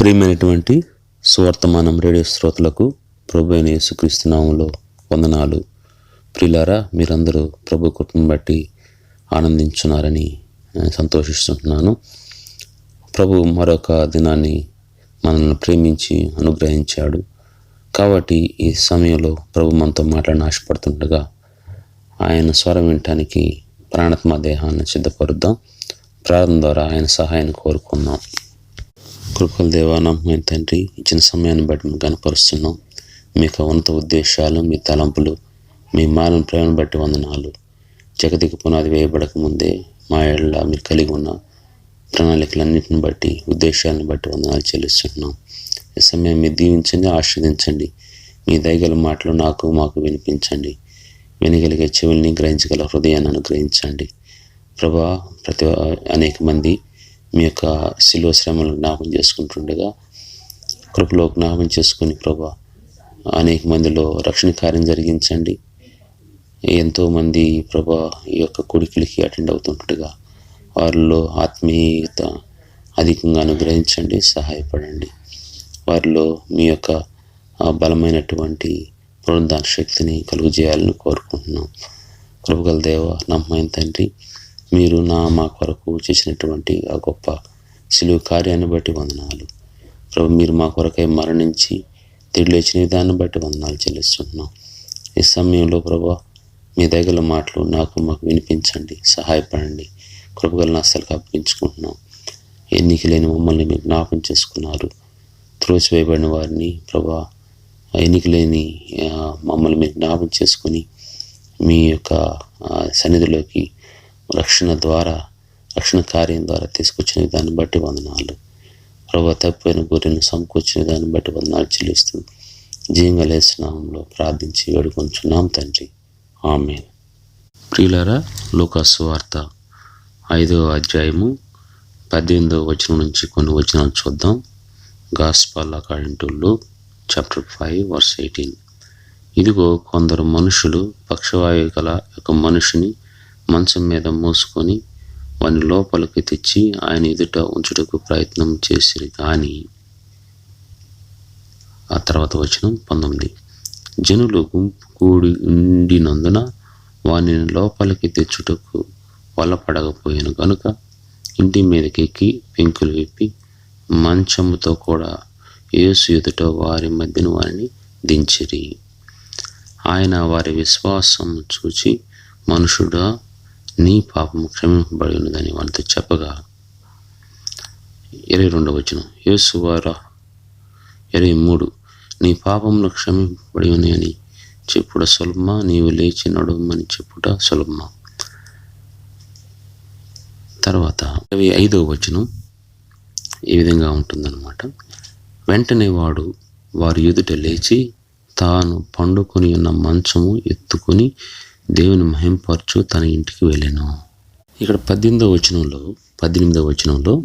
ప్రియమైనటువంటి సువర్తమానం రేడియో శ్రోతలకు ప్రభు అయిన యేసుక్రీస్తునామంలో వందనాలు. ప్రియులారా మీరందరూ ప్రభు కుటుంబం బట్టి ఆనందించున్నారని సంతోషిస్తున్నాను ప్రభు మరొక దినాన్ని మనల్ని ప్రేమించి అనుగ్రహించాడు. కాబట్టి ఈ సమయంలో ప్రభు మనతో మాట్లాడిన ఆశపడుతుండగా ఆయన స్వరం వినటానికి ప్రాణాత్మ దేహాన్ని సిద్ధపరుద్దాం. ప్రార్థన ద్వారా ఆయన సహాయాన్ని కోరుకుందాం. కృపల దేవానం మేము తండ్రి ఇచ్చిన సమయాన్ని బట్టి మేము కనపరుస్తున్నాం. మీ యొక్క ఉన్నత ఉద్దేశాలు మీ తలంపులు మీ మాలను ప్రేమను బట్టి వందనాలు. జగతికి పునాది వేయబడక ముందే మా ఏళ్ళ మీరు కలిగి ఉన్న ప్రణాళికలన్నింటిని బట్టి ఉద్దేశాలను బట్టి వందనాలు చెల్లిస్తున్నాం. ఈ సమయం మీరు దీవించండి ఆస్వాదించండి మీ దయగల మాటలు నాకు మాకు వినిపించండి. వినగలిగే చెవుల్ని గ్రహించగల హృదయాన్ని అనుగ్రహించండి. ప్రభా ప్రతి అనేక మంది మీ యొక్క శిలువ శ్రమలను జ్ఞాపకం చేసుకుంటుండగా కృపలో జ్ఞాపకం చేసుకుని ప్రభా అనేక మందిలో రక్షణ కార్యం జరిగించండి. ఎంతోమంది ప్రభా ఈ యొక్క కుడికిలికి అటెండ్ అవుతుంటుండగా వారిలో ఆత్మీయత అధికంగా అనుగ్రహించండి సహాయపడండి. వారిలో మీ యొక్క బలమైనటువంటి పునరుద్ధాన శక్తిని కలుగు చేయాలని కోరుకుంటున్నాం. కృపగల దేవ నమ్మమైన తండ్రి. మీరు నా మా కొరకు చేసినటువంటి ఆ గొప్ప సిలువు కార్యాన్ని బట్టి వందనాలు. ప్రభు మీరు మా కొరకై మరణించి తిరిగి లేచిన విధాన్ని బట్టి వందనాలు చెల్లిస్తున్నాం. ఈ సమయంలో ప్రభా మీ దగ్గర మాటలు నాకు మాకు వినిపించండి సహాయపడండి. కృపగల నష్టాలకు అప్పగించుకుంటున్నాం ఎన్నిక లేని మమ్మల్ని మీరు జ్ఞాపం చేసుకున్నారు. త్రోసివేయబడిన వారిని ప్రభా ఎన్నిక లేని మమ్మల్ని మీరు జ్ఞాపం చేసుకుని మీ యొక్క సన్నిధిలోకి రక్షణ ద్వారా రక్షణ కార్యం ద్వారా తీసుకొచ్చిన దాన్ని బట్టి వందనాలు. ప్రభు తప్పైన గురిని సమకూర్చిన దాన్ని బట్టి వందనాలు చెల్లిస్తూ జీవంగా ప్రార్థించి వేడుకొంచున్నాం తండ్రి. ఆమె ప్రియులరా లూకాసు వార్త ఐదో అధ్యాయము పద్దెనిమిదో వచనం నుంచి కొన్ని వచనాలు చూద్దాం. Gospel according to Luke chapter five verse eighteen. ఇదిగో కొందరు మనుషులు పక్షవాయువు గల ఒక మనిషిని మంచం మీద మోసుకొని వాని లోపలికి తెచ్చి ఆయన ఎదుట ఉంచుటకు ప్రయత్నం చేసిరి. కానీ ఆ తర్వాత వచ్చిన పంతొమ్మిది. జనులు గుంపు కూడి ఉండినందున వాని లోపలికి తెచ్చుటకు వలపడకపోయాను కనుక ఇంటి మీదకి ఎక్కి పెంకులు విప్పి మంచముతో కూడా యేసు ఎదుట వారి మధ్యన వారిని దించిరి. ఆయన వారి విశ్వాసం చూచి మనుషుడా నీ పాపం క్షమింపబడి ఉన్నదని వారితో చెప్పగా ఇరవై రెండవ వచనం. యేసు వారా ఇరవై మూడు నీ పాపములు క్షమింపబడి ఉన్నాయని చెప్పుట సులభమా? నీవు లేచి నడవమని చెప్పుట సులభమా? తర్వాత ఇరవై ఐదవ వచనం ఈ విధంగా ఉంటుందన్నమాట. వెంటనే వాడు వారి ఎదుట లేచి తాను పండుకొని ఉన్న మంచము ఎత్తుకొని దేవుని మహింపరచు తన ఇంటికి వెళ్ళాను. ఇక్కడ పద్దెనిమిదవ వచనంలో పద్దెనిమిదవ వచనంలో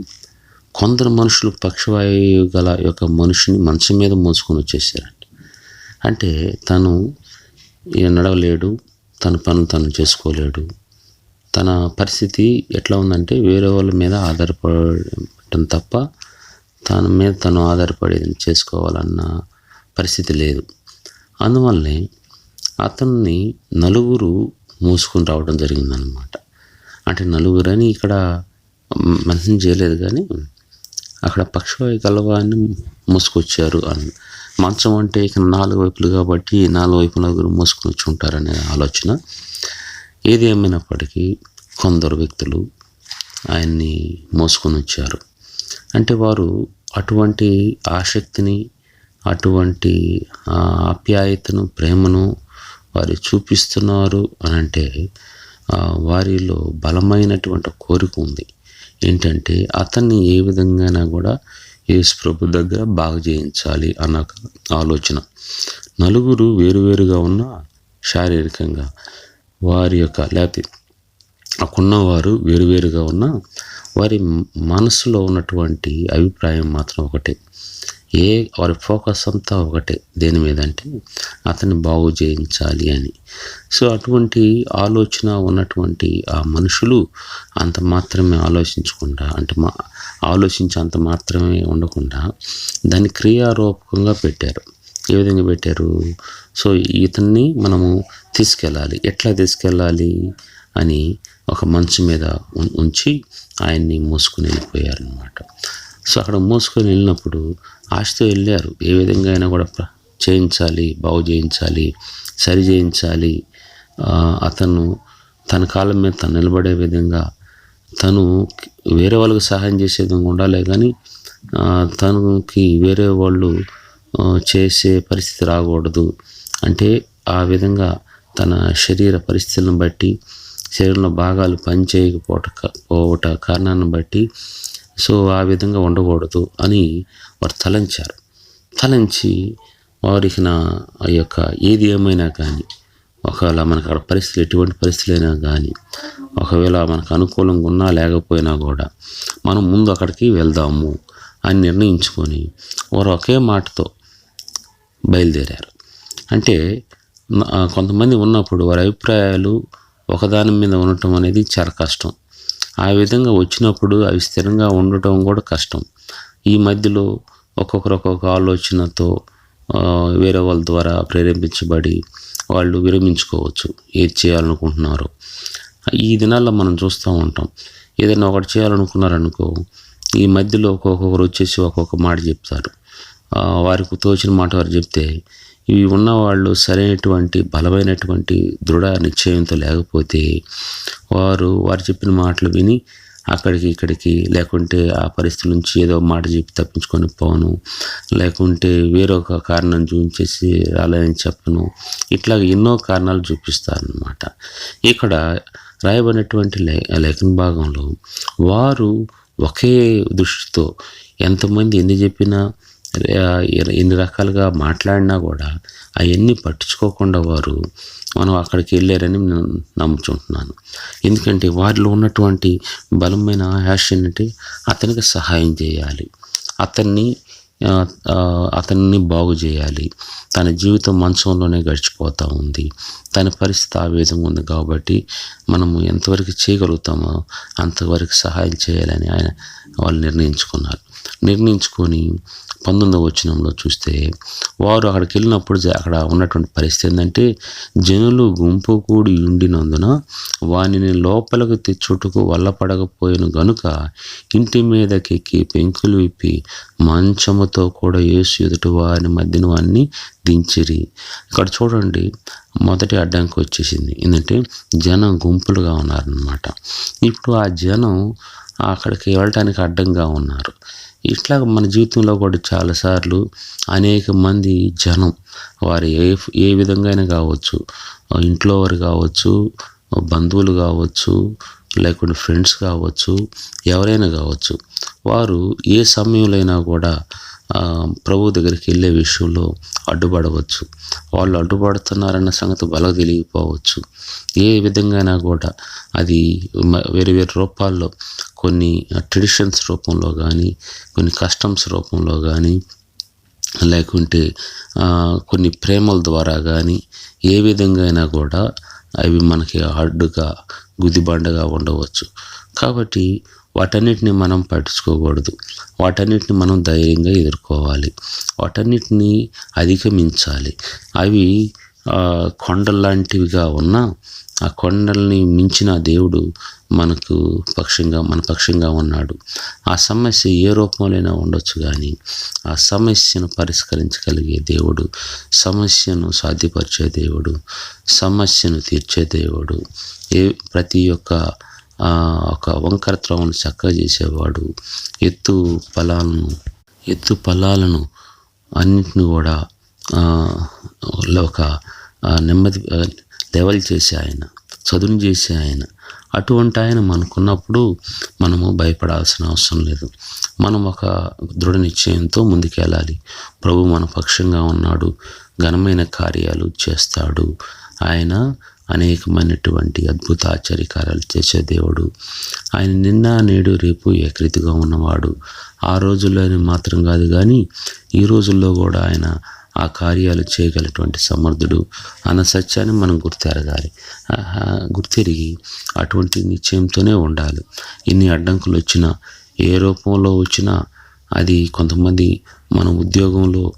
కొందరు మనుషులు పక్షవాయువు గల యొక్క మనిషిని మంచం మీద మోసుకొని వచ్చేసారంట. అంటే తను నడవలేడు తన పనులు తను చేసుకోలేడు. తన పరిస్థితి ఎట్లా ఉందంటే వేరే వాళ్ళ మీద ఆధారపడటం తప్ప తన మీద తను ఆధారపడేది చేసుకోవాలన్న పరిస్థితి లేదు. అందువల్లనే అతన్ని నలుగురు మోసుకొని రావడం జరిగిందనమాట అంటే నలుగురని ఇక్కడ మెన్షన్ చేయలేదు కానీ అక్కడ పక్షవాయు కలవాన్ని మోసుకొచ్చారు అని. మంచం అంటే ఇక్కడ నాలుగు వైపులు కాబట్టి నాలుగు వైపు నలుగురు మోసుకొని వచ్చి ఉంటారనే ఆలోచన. ఏది ఏమైనప్పటికీ కొందరు వ్యక్తులు ఆయన్ని మోసుకొని వచ్చారు. అంటే వారు అటువంటి ఆసక్తిని అటువంటి ఆప్యాయతను ప్రేమను వారు చూపిస్తున్నారు అని అంటే వారిలో బలమైనటువంటి కోరిక ఉంది. ఏంటంటే అతన్ని ఏ విధంగానైనా కూడా యేసు ప్రభు దగ్గర బాగు చేయించాలి అన్న ఆలోచన. నలుగురు వేరువేరుగా ఉన్న శారీరకంగా వారి యొక్క లేకపోతే అక్కడున్నవారు వేరువేరుగా ఉన్న వారి మనసులో ఉన్నటువంటి అభిప్రాయం మాత్రం ఒకటే. ఏ వారి ఫోకస్ అంతా ఒకటే. దేని మీద అంటే అతన్ని బాగు చేయించాలి అని. సో అటువంటి ఆలోచన ఉన్నటువంటి ఆ మనుషులు అంత మాత్రమే ఆలోచించకుండా అంటే మా ఆలోచించి అంత మాత్రమే ఉండకుండా దాన్ని క్రియారూపకంగా పెట్టారు. ఏ విధంగా పెట్టారు? సో ఇతన్ని మనము తీసుకెళ్ళాలి. ఎట్లా తీసుకెళ్ళాలి అని ఒక మంచు మీద ఉం- ఉంచి ఆయన్ని మోసుకుని వెళ్ళిపోయారనమాట సో అక్కడ మోసుకొని వెళ్ళినప్పుడు ఆశతో వెళ్ళారు. ఏ విధంగా అయినా కూడా ప్ర- చేయించాలి బాగు చేయించాలి సరి చేయించాలి. అతను తన కాలం మీద తను నిలబడే విధంగా తను వేరే వాళ్ళకి సహాయం చేసే విధంగా ఉండాలి కానీ తనకి వేరే వాళ్ళు చేసే పరిస్థితి రాకూడదు. అంటే ఆ విధంగా తన శరీర పరిస్థితులను బట్టి శరీరంలో భాగాలు పనిచేయకపోవట పోవట కారణాన్ని బట్టి సో ఆ విధంగా ఉండకూడదు అని వారు తలంచారు. తలంచి వారికి నా ఆ యొక్క ఏది ఏమైనా కానీ ఒకవేళ మనకు అక్కడ పరిస్థితులు ఎటువంటి పరిస్థితులైనా కానీ ఒకవేళ మనకు అనుకూలంగా ఉన్నా లేకపోయినా కూడా మనం ముందు అక్కడికి వెళ్దాము అని నిర్ణయించుకొని వారు ఒకే మాటతో బయలుదేరారు. అంటే కొంతమంది ఉన్నప్పుడు వారి అభిప్రాయాలు ఒకదాని మీద ఉండటం అనేది చాలా కష్టం. ఆ విధంగా వచ్చినప్పుడు అవి స్థిరంగా ఉండటం కూడా కష్టం. ఈ మధ్యలో ఒక్కొక్కరు ఒక్కొక్క ఆలోచనతో వేరే వాళ్ళ ద్వారా ప్రేరేపించబడి వాళ్ళు విరమించుకోవచ్చు ఏది చేయాలనుకుంటున్నారో. ఈ దినాల్లో మనం చూస్తూ ఉంటాం. ఏదైనా ఒకటి చేయాలనుకున్నారనుకో ఈ మధ్యలో ఒక్కొక్కరు వచ్చేసి ఒక్కొక్క మాట చెప్తారు. వారికి తోచిన మాట వారు చెప్తే ఇవి ఉన్నవాళ్ళు సరైనటువంటి బలమైనటువంటి దృఢ నిశ్చయంతో లేకపోతే వారు వారు చెప్పిన మాటలు విని అక్కడికి ఇక్కడికి లేకుంటే ఆ పరిస్థితి నుంచి ఏదో మాట చెప్పి తప్పించుకొని పోను లేకుంటే వేరొక కారణం చూపించేసి రాలేదని చెప్పను. ఇట్లా ఎన్నో కారణాలు చూపిస్తారనమాట ఇక్కడ రాయబడినటువంటి లే లేఖన భాగంలో వారు ఒకే దృష్టితో ఎంతమంది ఎన్ని చెప్పినా ఎన్ని- రకాలుగా మాట్లాడినా కూడా అవన్నీ పట్టించుకోకుండా వారు మనం అక్కడికి వెళ్ళారని నేను నమ్ముచుంటున్నాను. ఎందుకంటే వారిలో ఉన్నటువంటి బలమైన హ్యాష్ ఏంటంటే అతనికి సహాయం చేయాలి. అతన్ని అతన్ని బాగు చేయాలి. తన జీవితం మంచంలోనే గడిచిపోతూ ఉంది. తన పరిస్థితి ఆ విధంగా ఉంది కాబట్టి మనము ఎంతవరకు చేయగలుగుతామో అంతవరకు సహాయం చేయాలని ఆయన వాళ్ళు నిర్ణయించుకున్నారు. నిర్ణయించుకొని పంతొమ్మిదవ వచనంలో చూస్తే వారు అక్కడికి వెళ్ళినప్పుడు అక్కడ ఉన్నటువంటి పరిస్థితి ఏంటంటే జనులు గుంపు కూడి ఉండినందున వానిని లోపలకు తెచ్చుటకు వల్లపడకపోయిన గనుక ఇంటి మీదకెక్కి పెంకులు విప్పి మంచముతో కూడా యేసు ఎదుటి వారి మధ్యన వారిని దించిరి. ఇక్కడ చూడండి మొదటి అడ్డంకి వచ్చేసింది. ఏంటంటే జనం గుంపులుగా ఉన్నారనమాట ఇప్పుడు ఆ జనం అక్కడికి వెళ్ళటానికి అడ్డంగా ఉన్నారు. ఇట్లా మన జీవితంలో కూడా చాలాసార్లు అనేక మంది జనం వారు ఏ ఏ విధంగా అయినా కావచ్చు ఇంట్లో వారు కావచ్చు బంధువులు కావచ్చు లేకుంటే ఫ్రెండ్స్ కావచ్చు ఎవరైనా కావచ్చు వారు ఏ సమయంలో అయినా కూడా ప్రభు దగ్గరికి వెళ్ళే విషయంలో అడ్డుపడవచ్చు. వాళ్ళు అడ్డుపడుతున్నారన్న సంగతి బలకు తెలియకపోవచ్చు. ఏ విధంగా కూడా అది వేరు వేరు రూపాల్లో కొన్ని ట్రెడిషన్స్ రూపంలో కానీ కొన్ని కస్టమ్స్ రూపంలో కానీ లేకుంటే కొన్ని ప్రేమల ద్వారా కానీ ఏ విధంగా అయినా కూడా అవి మనకి అడ్డుగా గుదిబండగా ఉండవచ్చు. కాబట్టి వాటన్నిటిని మనం పట్టించుకోకూడదు. వాటన్నిటిని మనం ధైర్యంగా ఎదుర్కోవాలి. వాటన్నిటిని అధిగమించాలి. అవి ఆ, కొండల్లాంటివిగా ఉన్నా ఆ కొండల్ని మించిన దేవుడు మనకు పక్షంగా మన పక్షంగా ఉన్నాడు. ఆ సమస్య ఏ రూపంలోనైనా ఉండొచ్చు కానీ ఆ సమస్యను పరిష్కరించగలిగే దేవుడు సమస్యను సాధ్యపరిచే దేవుడు సమస్యను తీర్చే దేవుడు ఏ ప్రతి ఒక్క ఒక వంకర త్రోవను చక్కగా చేసేవాడు. ఎత్తు ఫలాలను ఎత్తు ఫలాలను అన్నింటిని కూడా ఒక నెమ్మది లెవెల్ చేసే ఆయన చదును చేసే ఆయన. అటువంటి ఆయన మనకున్నప్పుడు మనము భయపడాల్సిన అవసరం లేదు. మనం ఒక దృఢ నిశ్చయంతో ముందుకెళ్ళాలి. ప్రభు మన పక్షంగా ఉన్నాడు. ఘనమైన కార్యాలు చేస్తాడు. ఆయన అనేకమైనటువంటి అద్భుత ఆశ్చర్యకారాలు చేసే దేవుడు. ఆయన నిన్న నేడు రేపు ఏకరీతిగా ఉన్నవాడు. ఆ రోజుల్లోనే మాత్రం కాదు కానీ ఈ రోజుల్లో కూడా ఆయన ఆ కార్యాలు చేయగలటువంటి సమర్థుడు. అన్న సత్యాన్ని మనం గుర్తెరగాలి. గుర్తెరిగి అటువంటి నిశ్చయంతోనే ఉండాలి. ఎన్ని అడ్డంకులు వచ్చినా ఏ రూపంలో వచ్చినా అది కొంతమంది మన ఉద్యోగంలో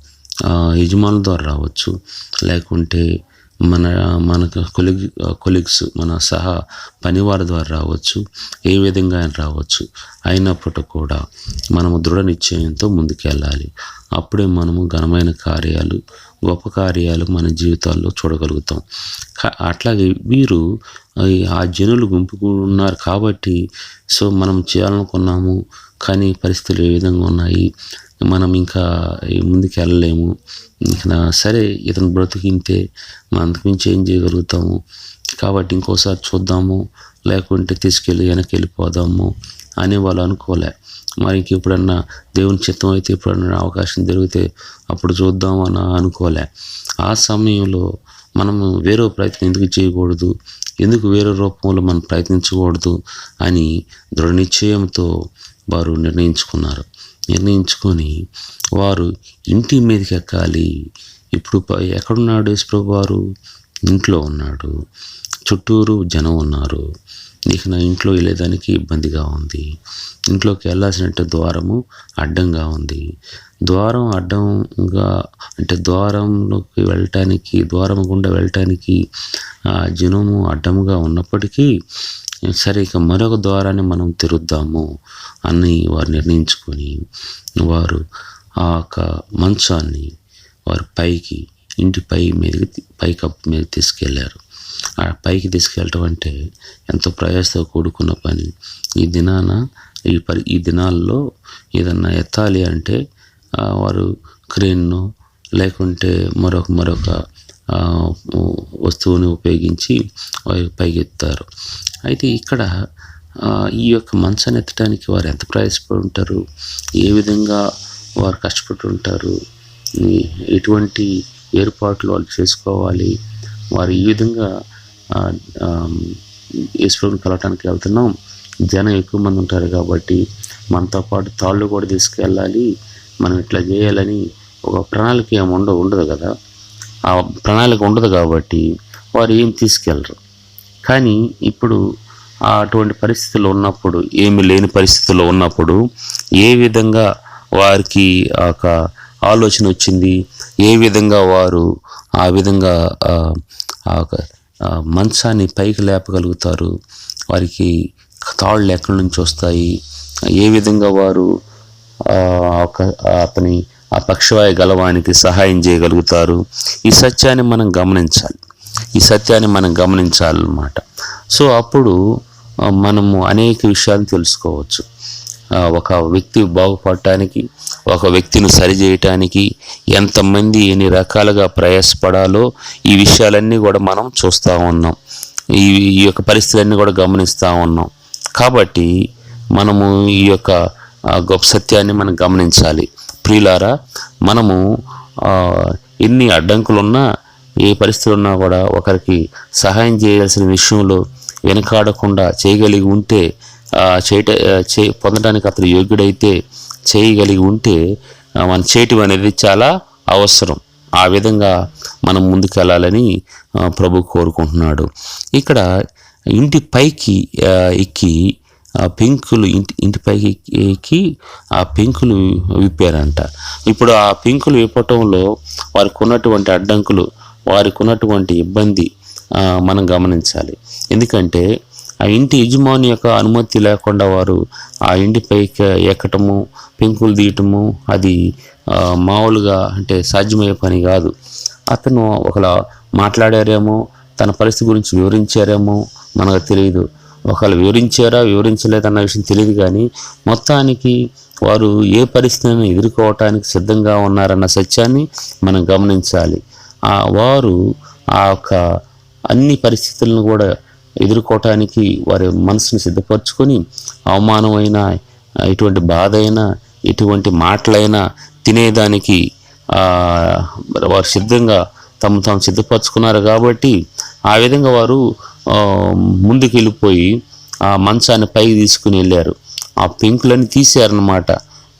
యజమానుల ద్వారా రావచ్చు. లేకుంటే మన మన కొలిగ్ కొలీగ్స్ మన సహా పనివారి ద్వారా రావచ్చు ఏ విధంగా ఆయన రావచ్చు. అయినప్పటికీ కూడా మనము దృఢ నిశ్చయంతో ముందుకెళ్ళాలి. అప్పుడే మనము ఘనమైన కార్యాలు గొప్ప కార్యాలు మన జీవితాల్లో చూడగలుగుతాం. అట్లాగే వీరు ఆ జనులు గుంపుకు ఉన్నారు కాబట్టి సో మనం చేయాలనుకున్నాము కానీ పరిస్థితులు ఏ విధంగా ఉన్నాయి మనం ఇంకా ముందుకు వెళ్ళలేము. ఇంకా సరే ఇతను బ్రతికింతే మనం అంతకుమించి ఏం చేయగలుగుతాము? కాబట్టి ఇంకోసారి చూద్దాము లేకుంటే తీసుకెళ్ళి వెనక్కి వెళ్ళిపోదాము అని వాళ్ళు అనుకోలే. మరి ఎప్పుడన్నా దేవుని చిత్తం అయితే ఎప్పుడన్నా అవకాశం దొరికితే అప్పుడు చూద్దాం అని అనుకోలే. ఆ సమయంలో మనము వేరే ప్రయత్నం ఎందుకు చేయకూడదు? ఎందుకు వేరే రూపంలో మనం ప్రయత్నించకూడదు అని దృఢ నిశ్చయంతో వారు నిర్ణయించుకున్నారు. నిర్ణయించుకొని వారు ఇంటి మీదకి ఎక్కాలి. ఇప్పుడు ఎక్కడున్నాడు యేసుప్రభు వారు ఇంట్లో ఉన్నాడు. చుట్టూరు జనం ఉన్నారు. నీకు నా ఇంట్లో వెళ్ళేదానికి ఇబ్బందిగా ఉంది. ఇంట్లోకి వెళ్ళాల్సినట్టు ద్వారము అడ్డంగా ఉంది. ద్వారం అడ్డంగా అంటే ద్వారంలోకి వెళ్ళటానికి ద్వారం గుండా వెళ్ళటానికి ఆ జనము అడ్డముగా ఉన్నప్పటికీ సరే ఇక మరొక ద్వారాన్ని మనం తెరుద్దాము అని వారు నిర్ణయించుకొని వారు ఆ యొక్క మంచాన్ని వారు పైకి ఇంటి పై మీదకి పైకప్పు మీద తీసుకెళ్ళారు. ఆ పైకి తీసుకెళ్ళటం అంటే ఎంతో ప్రయాసతో కూడుకున్న పని. ఈ దినాన ఈ పరి ఈ దినాల్లో ఏదన్నా ఎత్తాలి అంటే వారు క్రేన్ను లేకుంటే మరొక మరొక వస్తువుని ఉపయోగించి వారు అయితే ఇక్కడ ఈ యొక్క మంచాన్ని ఎత్తడానికి వారు ఎంత ప్రయాసపడి ఉంటారు? ఏ విధంగా వారు కష్టపడి ఉంటారు? ఎటువంటి ఏర్పాట్లు వాళ్ళు చేసుకోవాలి? వారు ఈ విధంగా ఆ, ఈశ్వరుని కలవటానికి వెళ్తున్నాం. జనం ఎక్కువ మంది ఉంటారు కాబట్టి మనతో పాటు తాళ్ళు కూడా తీసుకెళ్ళాలి. మనం ఇట్లా చేయాలని ఒక ప్రణాళిక ఏమి ఉండదు ఉండదు కదా? ఆ ప్రణాళిక ఉండదు కాబట్టి వారు ఏం తీసుకెళ్ళరు. కానీ ఇప్పుడు అటువంటి పరిస్థితులు ఉన్నప్పుడు ఏమి లేని పరిస్థితుల్లో ఉన్నప్పుడు ఏ విధంగా వారికి ఒక ఆలోచన వచ్చింది? ఏ విధంగా వారు ఆ విధంగా మంచాన్ని పైకి లేపగలుగుతారు? వారికి తాళ్ళు ఎక్కడి నుంచి వస్తాయి? ఏ విధంగా వారు ఒక- అతని ఆ పక్షవాయు గలవానికి సహాయం చేయగలుగుతారు. ఈ సత్యాన్ని మనం గమనించాలి. ఈ సత్యాన్ని మనం గమనించాలన్నమాట. సో అప్పుడు మనము అనేక విషయాలు తెలుసుకోవచ్చు. ఒక వ్యక్తి బాగుపడటానికి ఒక వ్యక్తిని సరిచేయటానికి ఎంతమంది ఎన్ని రకాలుగా ప్రయాసపడాలో ఈ విషయాలన్నీ కూడా మనం చూస్తూ ఉన్నాం. ఈ ఈ యొక్క పరిస్థితులన్నీ కూడా గమనిస్తూ ఉన్నాం. కాబట్టి మనము ఈ యొక్క గొప్ప సత్యాన్ని మనం గమనించాలి. ప్రియులారా మనము ఎన్ని అడ్డంకులున్నా ఏ పరిస్థితులు ఉన్నా కూడా ఒకరికి సహాయం చేయాల్సిన విషయంలో వెనకాడకుండా చేయగలిగి ఉంటే చేయట చే పొందడానికి అతను యోగ్యుడైతే చేయగలిగి ఉంటే మన చేయటం అనేది చాలా అవసరం. ఆ విధంగా మనం ముందుకెళ్ళాలని ప్రభు కోరుకుంటున్నాడు. ఇక్కడ ఇంటి పైకి ఎక్కి ఆ పెంకులు ఇంటి ఇంటి పైకి ఎక్కి ఆ పెంకులు విప్పారంట. ఇప్పుడు ఆ పెంకులు విప్పటంలో వారికి ఉన్నటువంటి అడ్డంకులు వారికి ఉన్నటువంటి ఇబ్బంది మనం గమనించాలి. ఎందుకంటే ఆ ఇంటి యజమాని యొక్క అనుమతి లేకుండా వారు ఆ ఇంటి పైకి ఎక్కటము పెంకులు తీయటము అది మామూలుగా అంటే సాధ్యమయ్యే పని కాదు. అతను ఒకలా మాట్లాడారేమో తన పరిస్థితి గురించి వివరించారేమో మనకు తెలియదు. ఒకళ్ళు వివరించారా వివరించలేదన్న విషయం తెలియదు కానీ మొత్తానికి వారు ఏ పరిస్థితిని ఎదుర్కోవటానికి సిద్ధంగా ఉన్నారన్న సత్యాన్ని మనం గమనించాలి. ఆ వారు ఆ యొక్క అన్ని పరిస్థితులను కూడా ఎదుర్కోవటానికి వారి మనసును సిద్ధపరచుకొని అవమానమైన ఎటువంటి బాధ అయినా ఎటువంటి మాటలైనా తినేదానికి వారు సిద్ధంగా తమ తాము సిద్ధపరచుకున్నారు కాబట్టి ఆ విధంగా వారు ముందుకు వెళ్ళిపోయి ఆ మంచాన్ని పైకి తీసుకుని వెళ్ళారు. ఆ పెంకులని తీశారనమాట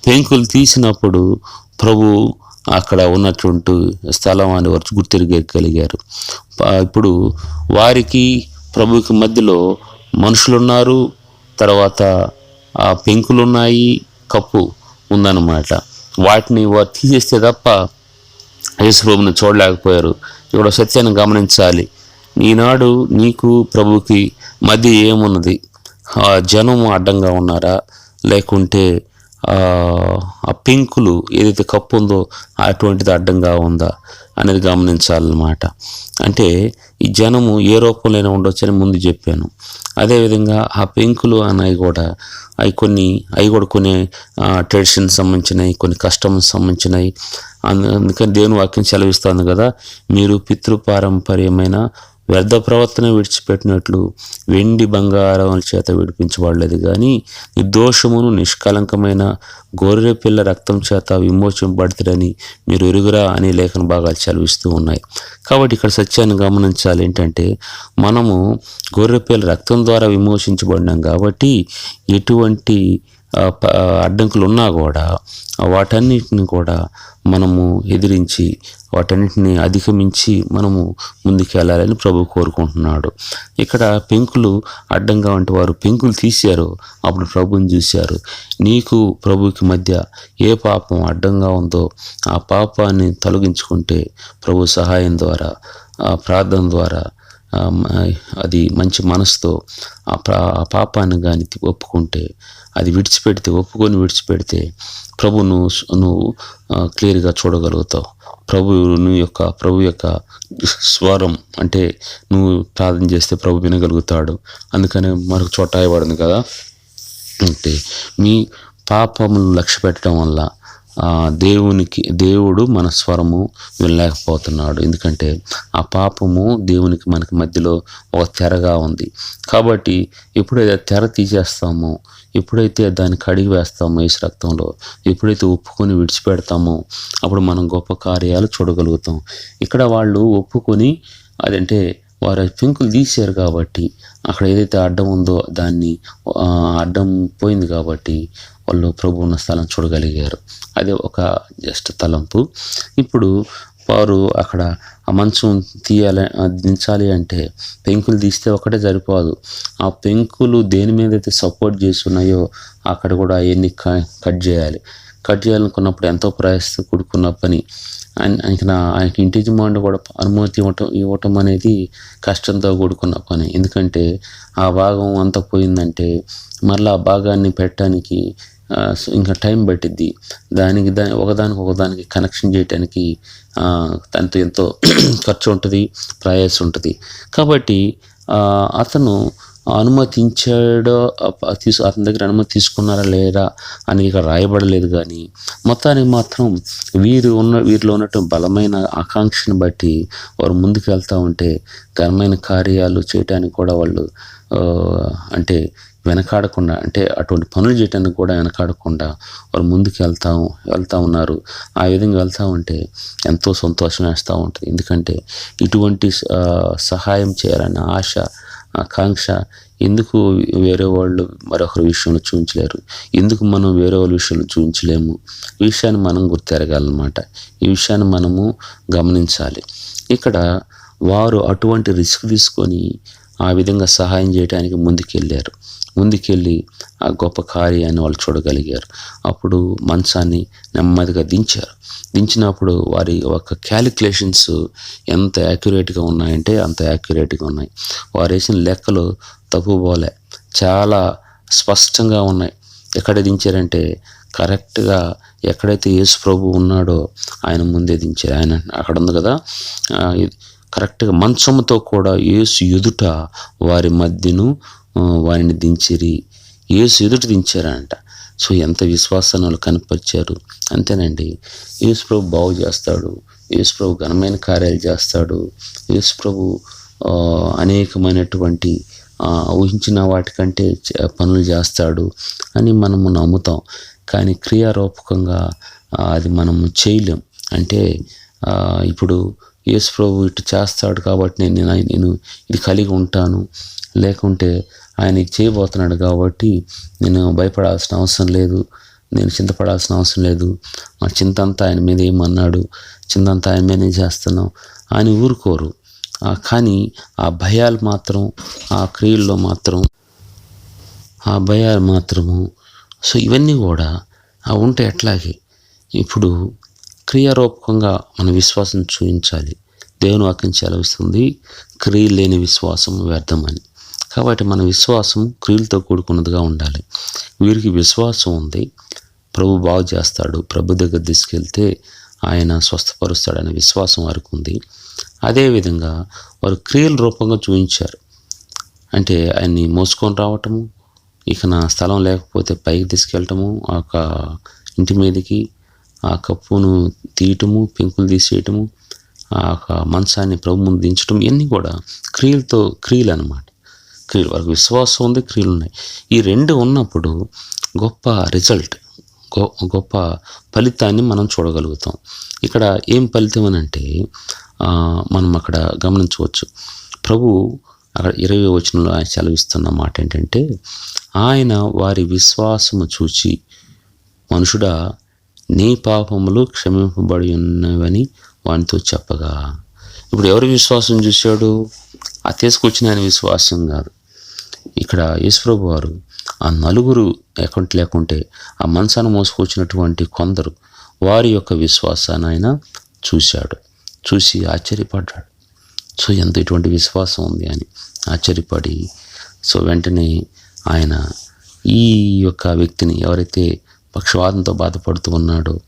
పెంకులు తీసినప్పుడు ప్రభు అక్కడ ఉన్నటువంటి స్థలం అని వారు గుర్తిరగలిగారు ఇప్పుడు వారికి ప్రభుకి మధ్యలో మనుషులు ఉన్నారు తర్వాత ఆ పెంకులు ఉన్నాయి కప్పు ఉందన్నమాట. వాటిని వారు తీసేస్తే తప్ప యేసుప్రభుని చూడలేకపోయారు. ఇక్కడ సత్యాన్ని గమనించాలి. ఈనాడు నీకు ప్రభుకి మధ్య ఏమున్నది? ఆ జనం అడ్డంగా ఉన్నారా? లేకుంటే ఆ పెంకులు ఏదైతే కప్పు ఉందో అటువంటిది అడ్డంగా ఉందా? అనేది గమనించాలన్నమాట. అంటే ఈ జనము ఏ రూపంలోనే ఉండొచ్చని ముందు చెప్పాను. అదేవిధంగా ఆ పెంకులు అనేవి కూడా అవి కొన్ని అవి కూడా కొన్ని ట్రెడిషన్ సంబంధించినవి కొన్ని కష్టం సంబంధించినవి. అందు అందుకని దేవుని వాక్యం సెలవిస్తుంది కదా మీరు పితృపారంపర్యమైన వ్యర్థ ప్రవర్తన విడిచిపెట్టినట్లు వెండి బంగారం చేత విడిపించబడలేదు. కానీ నిర్దోషమును నిష్కలంకమైన గొర్రె పిల్ల రక్తం చేత విమోచింపబడతారని మీరు ఎరుగురా అనే లేఖన భాగాలు చదివిస్తూ ఉన్నాయి. కాబట్టి ఇక్కడ సత్యాన్ని గమనించాలి ఏంటంటే మనము గొర్రె పిల్ల రక్తం ద్వారా విమోచించబడినాం కాబట్టి ఎటువంటి అడ్డంకులు ఉన్నా కూడా వాటన్నిటిని కూడా మనము ఎదిరించి వాటన్నిటిని అధిగమించి మనము ముందుకెళ్ళాలని ప్రభు కోరుకుంటున్నాడు. ఇక్కడ పెంకులు అడ్డంగా వంటి వారు పెంకులు తీశారు. అప్పుడు ప్రభుని చూశారు. నీకు ప్రభుకి మధ్య ఏ పాపం అడ్డంగా ఉందో ఆ పాపాన్ని తొలగించుకుంటే ప్రభు సహాయం ద్వారా ఆ ప్రార్థన ద్వారా అది మంచి మనసుతో ఆ పా ఆ పాపాన్ని కానీ ఒప్పుకుంటే అది విడిచిపెడితే ఒప్పుకొని విడిచిపెడితే ప్రభు నువ్వు నువ్వు క్లియర్గా చూడగలుగుతావు. ప్రభు నువ్వు యొక్క ప్రభు యొక్క స్వరం అంటే నువ్వు ప్రార్థన చేస్తే ప్రభు వినగలుగుతాడు. అందుకనే మరొక చోట అయ్యబడింది కదా. అంటే మీ పాపములు లక్ష్య పెట్టడం వల్ల దేవునికి దేవుడు మన స్వరము వినలేకపోతున్నాడు. ఎందుకంటే ఆ పాపము దేవునికి మనకి మధ్యలో ఒక తెరగా ఉంది. కాబట్టి ఎప్పుడైతే తెర తీసేస్తామో ఎప్పుడైతే దాన్ని కడిగి వేస్తామో ఈ రక్తంలో ఎప్పుడైతే ఒప్పుకొని విడిచిపెడతామో అప్పుడు మనం గొప్ప కార్యాలు చూడగలుగుతాం. ఇక్కడ వాళ్ళు ఒప్పుకొని అదంటే వారు పెంకులు తీశారు కాబట్టి అక్కడ ఏదైతే అడ్డం ఉందో దాన్ని అడ్డం పోయింది కాబట్టి వాళ్ళు ప్రభు ఉన్న స్థలం చూడగలిగారు. అది ఒక జస్ట్ తలంపు. ఇప్పుడు వారు అక్కడ ఆ మంచం తీయాలి దించాలి అంటే పెంకులు తీస్తే ఒకటే సరిపోదు. ఆ పెంకులు దేని మీద అయితే సపోర్ట్ చేస్తున్నాయో అక్కడ కూడా అవన్నీ క- కట్ చేయాలి. కట్ చేయాలనుకున్నప్పుడు ఎంతో ప్రయాసతో కూడుకున్న పని. ఆయన ఆయనకి నా ఆయనకి ఇంటి యజమానుడు కూడా అనుమతి ఇవ్వటం ఇవ్వటం అనేది కష్టంతో కూడుకున్న పని. ఎందుకంటే ఆ భాగం అంతా పోయిందంటే మళ్ళీ ఆ భాగాన్ని పెట్టడానికి ఇంకా టైం పట్టిద్ది. దానికి దాని ఒకదానికి ఒకదానికి కనెక్షన్ చేయడానికి తనతో ఎంతో ఖర్చు ఉంటుంది ప్రయాసం ఉంటుంది. కాబట్టి అతను అనుమతించాడో తీసు అతని దగ్గర అనుమతి తీసుకున్నారా లేదా అనేది ఇక్కడ రాయబడలేదు కానీ మొత్తానికి మాత్రం వీరు ఉన్న వీరిలో ఉన్నట్టు బలమైన ఆకాంక్షను బట్టి వారు ముందుకు వెళ్తూ ఉంటే ఘనమైన కార్యాలు చేయడానికి కూడా వాళ్ళు అంటే వెనకాడకుండా అంటే అటువంటి పనులు చేయడానికి కూడా వెనకాడకుండా వారు ముందుకు వెళ్తా వెళ్తా ఉన్నారు. ఆ విధంగా వెళ్తూ ఉంటే ఎంతో సంతోషం వేస్తూ ఉంటుంది. ఎందుకంటే ఇటువంటి సహాయం చేయాలన్న ఆశ ఆకాంక్ష ఎందుకు వేరే వాళ్ళు మరొకరి విషయంలో చూపించలేరు? ఎందుకు మనం వేరే వాళ్ళ విషయంలో చూపించలేము? ఈ విషయాన్ని మనం గుర్తెరగాలన్నమాట. ఈ విషయాన్ని మనము గమనించాలి. ఇక్కడ వారు అటువంటి రిస్క్ తీసుకొని ఆ విధంగా సహాయం చేయడానికి ముందుకెళ్ళారు. ముందుకెళ్ళి ఆ గొప్ప కార్యాన్ని వాళ్ళు చూడగలిగారు. అప్పుడు మంచాన్ని నెమ్మదిగా దించారు. దించినప్పుడు వారి యొక్క క్యాలిక్యులేషన్స్ ఎంత యాక్యురేట్గా ఉన్నాయంటే అంత యాక్యురేట్గా ఉన్నాయి. వారు వేసిన లెక్కలు తప్పుపోలే చాలా స్పష్టంగా ఉన్నాయి. ఎక్కడ దించారంటే కరెక్ట్గా ఎక్కడైతే యేసు ప్రభు ఉన్నాడో ఆయన ముందే దించారు. ఆయన అక్కడ ఉంది కదా? కరెక్ట్గా మంచముతో కూడా యేసు ఎదుట వారి మధ్యను వారిని దించిరి. యేసు ఎదుట దించారంట సో ఎంత విశ్వాసాన్ని వాళ్ళు కనపరిచారు. అంతేనండి. యేసుప్రభు బాగు చేస్తాడు. యేసుప్రభు ఘనమైన కార్యాలు చేస్తాడు. యేసుప్రభు అనేకమైనటువంటి ఊహించిన వాటికంటే పనులు చేస్తాడు అని మనము నమ్ముతాం. కానీ క్రియారూపకంగా అది మనము చేయలేం. అంటే ఇప్పుడు యేసు ప్రభు ఇటు చేస్తాడు కాబట్టి నేను నేను- ఇది కలిగి ఉంటాను. లేకుంటే ఆయన ఇది చేయబోతున్నాడు కాబట్టి నేను భయపడాల్సిన అవసరం లేదు. నేను చింతపడాల్సిన అవసరం లేదు. మా చింత అంతా ఆయన మీద ఏమన్నాడు? చింత అంతా ఆయన మీద చేస్తున్నాం అని ఊరుకోరు. కానీ ఆ భయాలు మాత్రం ఆ క్రియల్లో మాత్రం ఆ భయాలు మాత్రము. సో ఇవన్నీ కూడా ఆ ఉంటే ఎట్లాగే ఇప్పుడు క్రియారూపకంగా మన విశ్వాసం చూపించాలి దేవుని వాక్యం సెలవిస్తుంది క్రియలు లేని విశ్వాసం వ్యర్థమని. కాబట్టి మన విశ్వాసం క్రియలతో కూడుకున్నదిగా ఉండాలి. వీరికి విశ్వాసం ఉంది. ప్రభు బాగు చేస్తాడు. ప్రభు దగ్గర తీసుకెళ్తే ఆయన స్వస్థపరుస్తాడనే విశ్వాసం వారికి ఉంది. అదేవిధంగా వారు క్రియల రూపంగా చూపించారు అంటే ఆయన్ని మోసుకొని రావటము ఇక నా స్థలం లేకపోతే పైకి తీసుకెళ్ళటము ఆ యొక్క ఇంటి మీదకి ఆ కప్పును తీయటము పెంకులు తీసేయటము ఆ యొక్క మంచాన్ని ప్రభు ముందు దించటం ఇవన్నీ కూడా క్రియలతో క్రియలు అనమాట క్రియలు వారికి విశ్వాసం ఉంది క్రియలు ఉన్నాయి. ఈ రెండు ఉన్నప్పుడు గొప్ప రిజల్ట్ గొ గొప్ప ఫలితాన్ని మనం చూడగలుగుతాం. ఇక్కడ ఏం ఫలితం అని అంటే మనం అక్కడ గమనించవచ్చు. ప్రభు అక్కడ ఇరవై వచనంలో ఆయన సెలవిస్తున్న మాట ఏంటంటే ఆయన వారి విశ్వాసము చూచి మనుషుడా నీ పాపములు క్షమింపబడి ఉన్నవని వానితో చెప్పగా. ఇప్పుడు ఎవరి విశ్వాసం చూశాడు? ఆ తీసుకొచ్చిన ఆయన విశ్వాసం కాదు. ఇక్కడ యేసుప్రభు వారు ఆ నలుగురు అకౌంట్ లేకుంటే ఆ మనసాన్ని మోసుకొచ్చినటువంటి కొందరు వారి యొక్క విశ్వాసాన్ని ఆయన చూశాడు. చూసి ఆశ్చర్యపడ్డాడు. సో ఎంత ఇటువంటి విశ్వాసం ఉంది అని ఆశ్చర్యపడి సో వెంటనే ఆయన ఈ యొక్క వ్యక్తిని ఎవరైతే పక్షవాతంతో బాధపడుతూ ఉన్నాడో.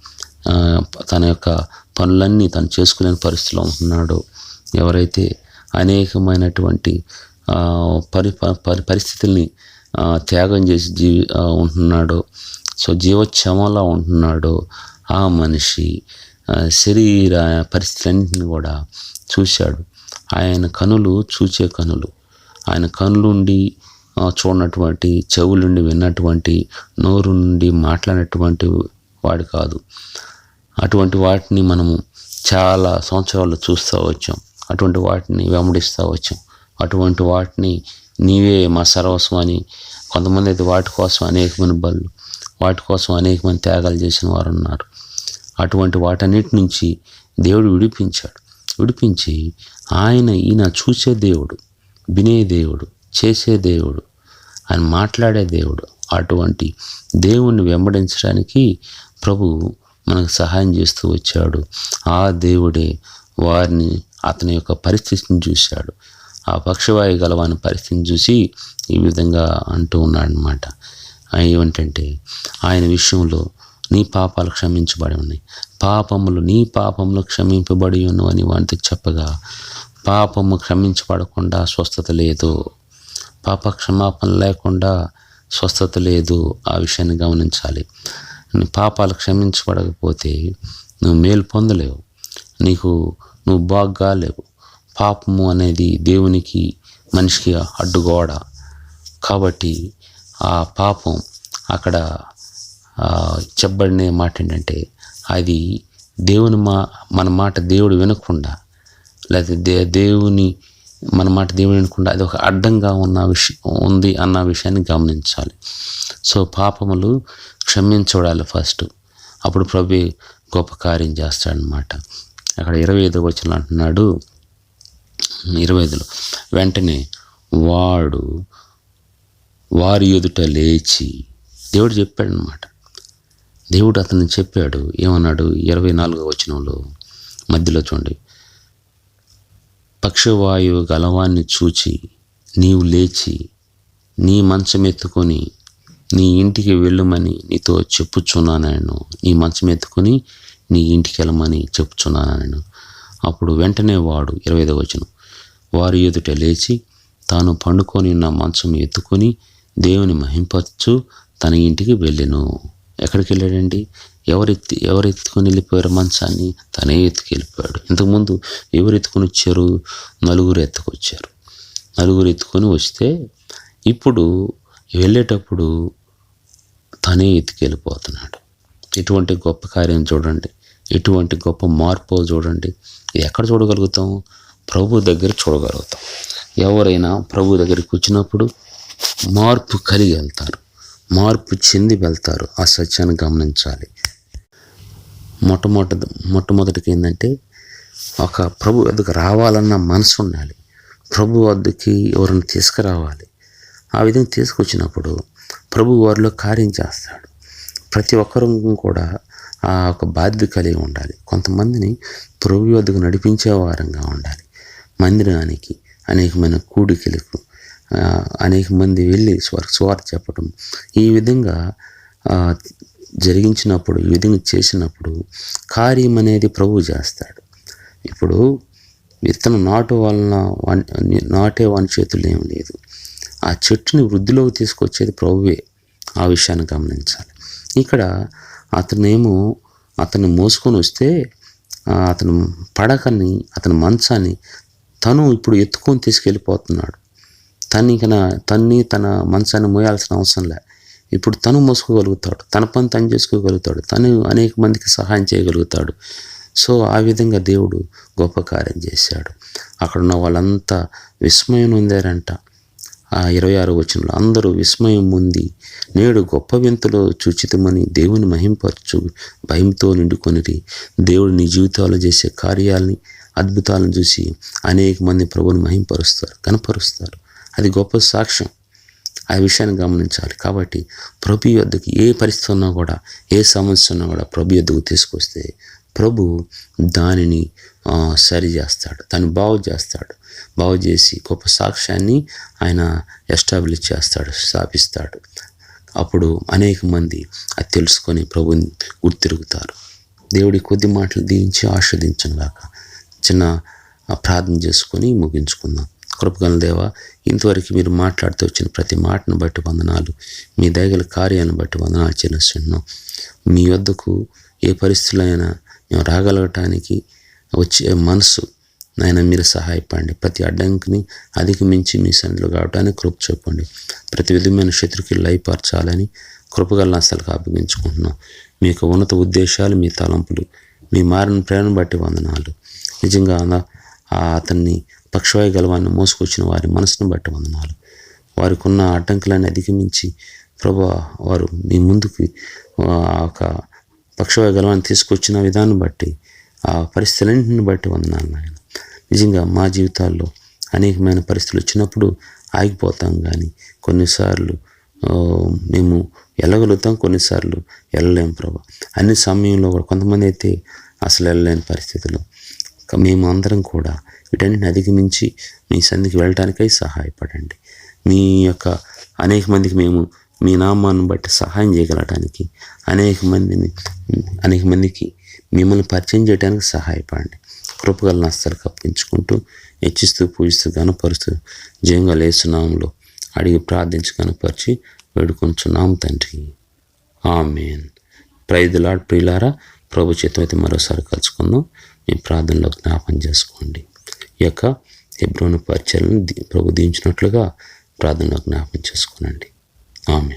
తన యొక్క పనులన్నీ తను చేసుకునే పరిస్థితిలో ఉంటున్నాడో ఎవరైతే అనేకమైనటువంటి పరి ప- పరి పరిస్థితుల్ని త్యాగం చేసి జీవి ఉంటున్నాడో సో జీవోత్సవంలా ఉంటున్నాడో ఆ మనిషి శరీర పరిస్థితులన్నింటిని కూడా చూశాడు. ఆయన కనులు చూచే కనులు. ఆయన కనులుండి చూడనటువంటి చూడనటువంటి చెవులుండి విన్నటువంటి నోరు నుండి మాట్లాడినటువంటి వాడు కాదు. అటువంటి వాటిని మనము చాలా సంవత్సరాలు చూస్తూ వచ్చాం. అటువంటి వాటిని వెంబడిస్తూ వచ్చాం. అటువంటి వాటిని నీవే మా సర్వస్వం అని కొంతమంది అయితే వాటి కోసం అనేకమైన బళ్ళు వాటి కోసం అనేకమైన త్యాగాలు చేసిన వారు ఉన్నారు. అటువంటి వాటన్నిటి నుంచి దేవుడు విడిపించాడు. విడిపించి ఆయన ఈయన చూసే దేవుడు వినే దేవుడు చేసే దేవుడు ఆయన మాట్లాడే దేవుడు. అటువంటి దేవుణ్ణి వెంబడించడానికి ప్రభు మనకు సహాయం చేస్తూ వచ్చాడు. ఆ దేవుడే వారిని అతని యొక్క పరిస్థితిని చూశాడు. ఆ పక్షవాయు గలవాని పరిస్థితిని చూసి ఈ విధంగా అంటూ ఉన్నాడు అనమాట ఏమిటంటే ఆయన విషయంలో నీ పాపాలు క్షమించబడి ఉన్నాయి. పాపములు నీ పాపములు క్షమింపబడి ఉన్నవని అని వానితో చెప్పగా పాపము క్షమించబడకుండా స్వస్థత లేదు. పాప క్షమాపణ లేకుండా స్వస్థత లేదు ఆ విషయాన్ని గమనించాలి. పాపాలు క్షమించబడకపోతే నువ్వు మేలు పొందలేవు. నీకు నువ్వు బాగా లేవు. పాపము అనేది దేవునికి మనిషికి అడ్డుగోడ. కాబట్టి ఆ పాపం అక్కడ చెప్పబడిన మాట ఏంటంటే అది దేవుని మా మన మాట దేవుడు వినకుండా లేకపోతే దే దేవుని మన మాట దేవుడు వినకుండా అది ఒక అడ్డంగా ఉన్న విషయం ఉంది అన్న విషయాన్ని గమనించాలి. సో పాపములు క్షమించబడాలి ఫస్ట్. అప్పుడు ప్రభు గొప్ప కార్యం చేస్తాడనమాట అక్కడ ఇరవై ఐదో వచ్చిన అంటున్నాడు. ఇరవై ఐదులో వెంటనే వాడు వారి ఎదుట లేచి దేవుడు చెప్పాడనమాట దేవుడు అతను చెప్పాడు ఏమన్నాడు? ఇరవై నాలుగో వచనంలో మధ్యలో చూడండి. పక్షవాయువు గలవాన్ని చూచి నీవు లేచి నీ మంచం ఎత్తుకొని నీ ఇంటికి వెళ్ళమని నీతో చెప్పుచున్నాను నీ మంచం ఎత్తుకొని నీ ఇంటికి వెళ్ళమని చెప్పుచున్నాను అప్పుడు వెంటనే వాడు ఇరవై ఐదో వచనం. వారి ఎదుట లేచి తాను పండుకొని ఉన్న మంచం ఎత్తుకొని దేవుని మహింపచ్చు తన ఇంటికి వెళ్ళెను. ఎక్కడికి వెళ్ళాడండి? ఎవరెత్తి ఎవరు ఎత్తుకొని వెళ్ళిపోయారు మంచాన్ని? తనే ఎత్తుకు వెళ్ళిపోయాడు. ఇంతకుముందు ఎవరు ఎత్తుకొని వచ్చారు? నలుగురు ఎత్తుకొచ్చారు. నలుగురు ఎత్తుకొని వస్తే ఇప్పుడు వెళ్ళేటప్పుడు తనే ఎత్తుకెళ్ళిపోతున్నాడు ఇటువంటి గొప్ప కార్యం చూడండి. ఎటువంటి గొప్ప మార్పు చూడండి. ఎక్కడ చూడగలుగుతాం? ప్రభు దగ్గర చూడగలుగుతాం. ఎవరైనా ప్రభు దగ్గరికి వచ్చినప్పుడు మార్పు కలిగి వెళ్తారు. మార్పు చెంది వెళ్తారు. ఆ సత్యాన్ని గమనించాలి. మొట్టమొదటి మొట్టమొదటికి ఏంటంటే ఒక ప్రభు వద్దకు రావాలన్న మనసు ఉండాలి. ప్రభు వద్దకి ఎవరిని తీసుకురావాలి? ఆ విధంగా తీసుకొచ్చినప్పుడు ప్రభు వారిలో కార్యం చేస్తాడు. ప్రతి ఒక్కరూ కూడా ఆ ఒక బాధ్యత కలిగి ఉండాలి. కొంతమందిని ప్రభు వద్దకు నడిపించే వారంగా ఉండాలి. మందిరానికి అనేకమైన కూడికలకు అనేక మంది వెళ్ళి స్వార్ స్వార్థ చెప్పడం ఈ విధంగా జరిగించినప్పుడు ఈ విధంగా చేసినప్పుడు కార్యం అనేది ప్రభువు చేస్తాడు. ఇప్పుడు విత్తనం నాటు వలన వన్- నాటే వాని చేతుల్లో ఏం లేదు. ఆ చెట్టుని వృద్ధిలోకి తీసుకొచ్చేది ప్రభువే. ఆ విషయాన్ని గమనించాలి. ఇక్కడ అతనేమో అతను మోసుకొని వస్తే అతను పడకని అతని మంచాన్ని తను ఇప్పుడు ఎత్తుకొని తీసుకెళ్ళిపోతున్నాడు. తను ఇక తన్ని తన మంచాన్ని మోయాల్సిన అవసరం లే. ఇప్పుడు తను మోసుకోగలుగుతాడు తన పని తను చేసుకోగలుగుతాడు తను అనేక మందికి సహాయం చేయగలుగుతాడు. సో ఆ విధంగా దేవుడు గొప్ప కార్యం చేశాడు. అక్కడ ఉన్న వాళ్ళంతా విస్మయం ఉందారంట ఆ ఇరవై ఆరు వచనంలో అందరూ విస్మయం ఉంది నేడు గొప్ప వింతలో చూచితమని దేవుని మహింపరచు భయంతో నిండుకొనిరి. దేవుడు నీ జీవితాల్లో చేసే కార్యాలని అద్భుతాలను చూసి అనేక మంది ప్రభుని మహింపరుస్తారు కనపరుస్తారు. అది గొప్ప సాక్ష్యం. ఆ విషయాన్ని గమనించాలి. కాబట్టి ప్రభు యొద్దకు ఏ పరిస్థితి ఉన్నా కూడా ఏ సమస్య ఉన్నా కూడా ప్రభు యొద్దకు తీసుకొస్తే ప్రభు దానిని సరి చేస్తాడు. దాన్ని బాగు చేస్తాడు. బాగు చేసి గొప్ప సాక్ష్యాన్ని ఆయన ఎస్టాబ్లిష్ చేస్తాడు స్థాపిస్తాడు. అప్పుడు అనేక మంది అది తెలుసుకొని ప్రభుని గుర్తిరుగుతారు. దేవుడి కొద్ది మాటలు దీవించి ఆస్వాదించను గాక చిన్న ప్రార్థన చేసుకొని ముగించుకుందాం. కృపగల దేవా ఇంతవరకు మీరు మాట్లాడుతూ వచ్చిన ప్రతి మాటను బట్టి వందనాలు. మీ దయగల కార్యాన్ని బట్టి వందనాలు చెల్లిస్తున్నాం. మీ వద్దకు ఏ పరిస్థితులైనా మేము రాగలగటానికి వచ్చే మనసు నాయన మీరు సహాయపడండి. ప్రతి అడ్డంకిని అధిగమించి మీ సన్నిధిలో కావడానికి కృప చూపండి. ప్రతి విధమైన శత్రుకి లయపరచాలని కృపగల అసలుకు అప్పగించుకుంటున్నాం. మీ యొక్క ఉన్నత ఉద్దేశాలు మీ తలంపులు మీ మారిన ప్రేరణ బట్టి వందనాలు. నిజంగా ఆ అతన్ని పక్షవాయు గలవాన్ని మోసుకొచ్చిన వారి మనసును బట్టి వందనాలు. వారికి ఉన్న అధిగమించి ప్రభా వారు మీ ముందుకి ఒక పక్షవాయు గలవాన్ని తీసుకొచ్చిన విధానం బట్టి ఆ పరిస్థితులన్నింటిని బట్టి వందనాలు నాయన. నిజంగా మా జీవితాల్లో అనేకమైన పరిస్థితులు వచ్చినప్పుడు ఆగిపోతాం కానీ కొన్నిసార్లు మేము వెళ్ళగలుగుతాం కొన్నిసార్లు వెళ్ళలేం ప్రభా. అన్ని సమయంలో కూడా కొంతమంది అయితే అసలు వెళ్ళలేని పరిస్థితులు. మేము అందరం కూడా వీటన్నిటిని అధిగమించి మీ సన్నిధికి వెళ్ళటానికై సహాయపడండి. మీ యొక్క అనేక మందికి మేము మీ నామాన్ని బట్టి సహాయం చేయగలటానికి అనేక మందిని అనేక మందికి మిమ్మల్ని పరిచయం చేయడానికి సహాయపడండి. కృపగల నస్తాలు కప్పించుకుంటూ హెచ్చిస్తూ పూజిస్తూ గనపరుస్తూ జయంగా లేసునామంలో అడిగి ప్రార్థించి కనపరిచి వేడుకొంచున్నాం తండ్రి. ఆమెన్. ప్రైదులాడ్ ప్రియులారా. ప్రభు చేతం అయితే మరోసారి కలుసుకుందాం. మీ ప్రార్థనలో జ్ఞాపం చేసుకోండి. యొక్క హెబ్రోను పరిచయలను ప్రభు దీంచినట్లుగా ప్రార్థనలో జ్ఞాపకం చేసుకోనండి. ఆమె